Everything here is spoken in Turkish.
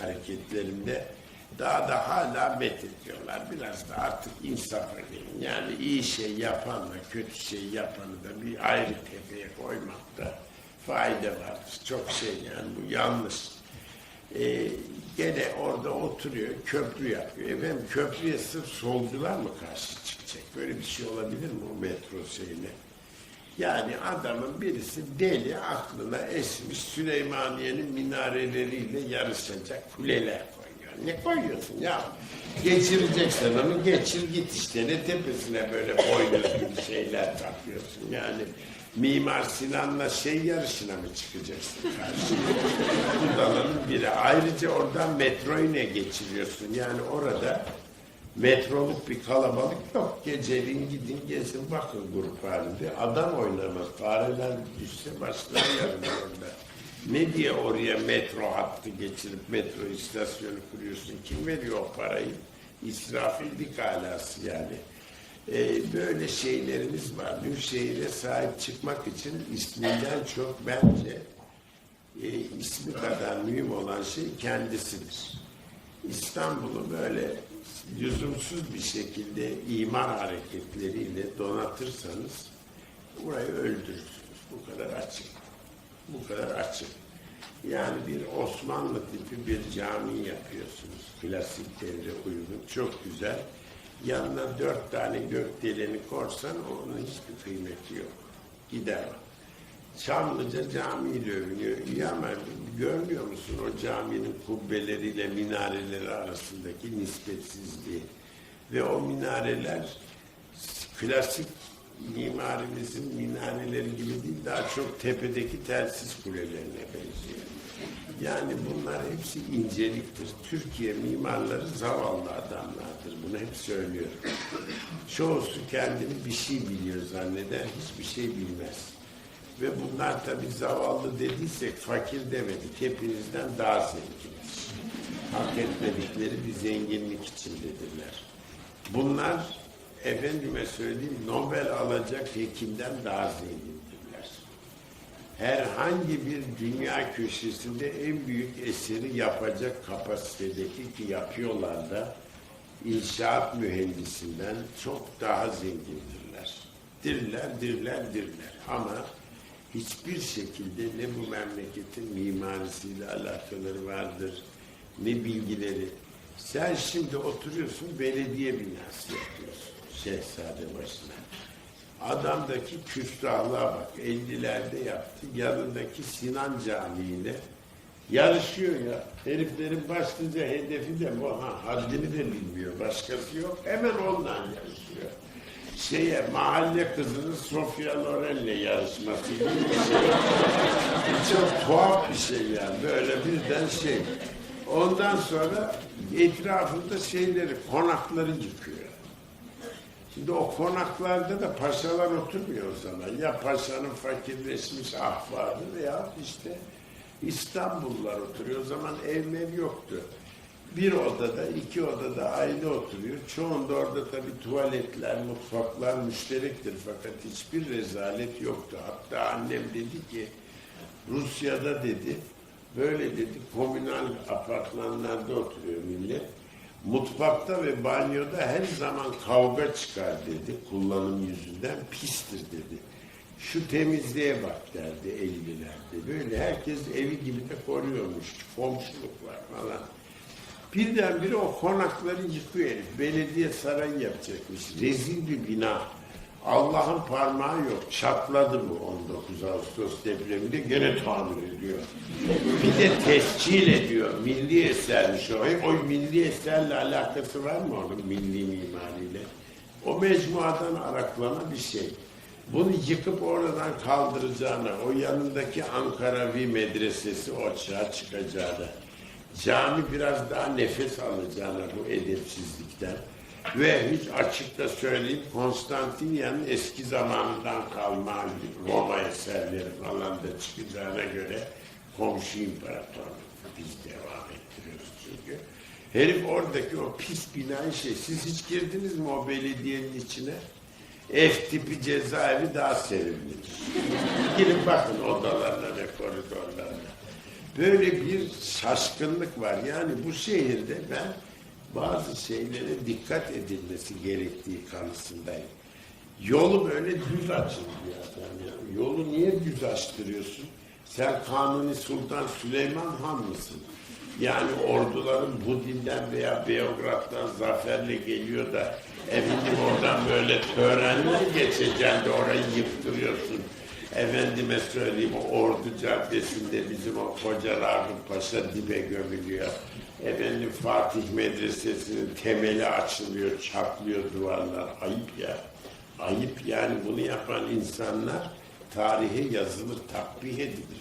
hareketlerinde daha da hala methediyorlar. Biraz da artık insafa gelin. Yani iyi şey yapanla kötü şey yapanı da bir ayrı tepeye koymakta fayda vardır. Çok şey yani bu yanlış. Ee, gene orada oturuyor, köprü yapıyor. Efendim köprüye sırf solcular mı karşı çıkacak? Böyle bir şey olabilir mi o metro şeyine? Yani adamın birisi deli aklına esmiş Süleymaniye'nin minareleriyle yarışacak kuleler koyuyor. Ne koyuyorsun ya? Geçireceksen onu geçir git işte. Ne tepesine böyle boynuz gibi şeyler takıyorsun. Yani Mimar Sinan'la şey yarışına mı çıkacaksın karşıya? Budalanın biri. Ayrıca oradan metroyu ne geçiriyorsun? Yani orada metroluk bir kalabalık yok. Geceliğin gidin gezin bakın grup halinde. Adam oynamaz. Fareler düşse başlar yarın orada. Ne diye oraya metro hattı geçirip metro istasyonu kuruyorsun? Kim veriyor o parayı? İsrafillik alası yani. Ee, böyle şeylerimiz var. Bir şehire sahip çıkmak için isminden çok bence e, ismi kadar mühim olan şey kendisidir. İstanbul'u böyle lüzumsuz bir şekilde imar hareketleriyle donatırsanız burayı öldürürsünüz. Bu kadar açık. Bu kadar açık. Yani bir Osmanlı tipi bir cami yapıyorsunuz. Klasik devre uygun. Çok güzel. Yanına dört tane gökdeleni korsan onun hiçbir kıymeti yok. Gider o. Çamlıca camiyle övünüyor. İyi ama görmüyor musun o caminin kubbeleriyle minareleri arasındaki nispetsizliği? Ve o minareler klasik mimarimizin minareleri gibi değil, daha çok tepedeki telsiz kulelerine benziyor. Yani bunlar hepsi inceliktir. Türkiye mimarları zavallı adamlardır. Bunu hep söylüyorum. Çoğusu kendini bir şey biliyor zanneder, hiçbir şey bilmez. Ve bunlar tabii zavallı dediysek fakir demedik. Hepinizden daha zenginiz. Hak etmedikleri bir zenginlik içindedirler. Bunlar efendime söyleyeyim Nobel alacak hekimden daha zengindirler. Herhangi bir dünya köşesinde en büyük eseri yapacak kapasitedeki ki yapıyorlar da inşaat mühendisinden çok daha zengindirler. Dirler, dirler, dirler. Ama hiçbir şekilde ne bu memleketin mimarisiyle alakaları vardır, ne bilgileri. Sen şimdi oturuyorsun belediye binası yapıyorsun Şehzade başına. Adamdaki küstahlığa bak. 50'lerde yaptı. Yanındaki Sinan Camii ile yarışıyor ya. Heriflerin başlıca hedefi de bu. Ha, haddini de bilmiyor. Başkası yok. Hemen ondan yarışıyor. Şeye, mahalle kızının Sofia Loren'le yarışması gibi bir şey. Çok tuhaf bir şey yani. Böyle birden şey. Ondan sonra etrafında şeyleri, konakları yıkıyor. Şimdi o konaklarda da paşalar oturmuyor o zaman. Ya paşanın fakirleşmiş ahfadı veya işte İstanbullular oturuyor. O zaman ev mev yoktu. Bir odada, iki odada aile oturuyor. Çoğunda orada tabii tuvaletler, mutfaklar müşterektir. Fakat hiçbir rezalet yoktu. Hatta annem dedi ki, Rusya'da dedi, böyle dedi, komünal apartmanlarda oturuyor millet. Mutfakta ve banyoda her zaman kavga çıkar dedi, kullanım yüzünden pistir dedi. Şu temizliğe bak derdi 50'lerde. Böyle herkes evi gibi de koruyormuş. Komşuluk var falan. Birdenbire o konakları yıkıyor. Belediye sarayı yapacakmış. Rezil bir bina. Allah'ın parmağı yok. Çatladı bu 19 Ağustos depreminde. Gene tamir ediyor. Bir de tescil ediyor. Milli esermiş o. O milli eserle alakası var mı onun milli mimariyle? O mecmuadan araklama bir şey. Bunu yıkıp oradan kaldıracağına, o yanındaki Ankaravi medresesi o çıkacağına, cami biraz daha nefes alacağına bu edepsizlikten ve hiç açıkta söyleyeyim Konstantinya'nın eski zamanından kalma Roma eserleri falan da çıkacağına göre komşu imparatorluk biz devam ettiriyoruz çünkü. Herif oradaki o pis binayı şey, siz hiç girdiniz mi o belediyenin içine? F tipi cezaevi daha sevimlidir. Girin bakın odalarına ve koridorlarına. Böyle bir şaşkınlık var. Yani bu şehirde ben bazı şeylere dikkat edilmesi gerektiği kanısındayım. Yolu böyle düz açılıyor yani. Yolu niye düz açtırıyorsun? Sen Kanuni Sultan Süleyman Han mısın? Yani orduların bu dilden veya Beograd'dan zaferle geliyor da efendim oradan böyle törenle geçeceksin de orayı yıktırıyorsun. Efendime söyleyeyim Ordu Caddesi'nde bizim o Koca Ragıp Paşa dibe gömülüyor. Efendim Fatih Medresesi'nin temeli açılıyor, çatlıyor duvarlar. Ayıp ya. Ayıp yani bunu yapan insanlar tarihe yazılır, takbih edilir.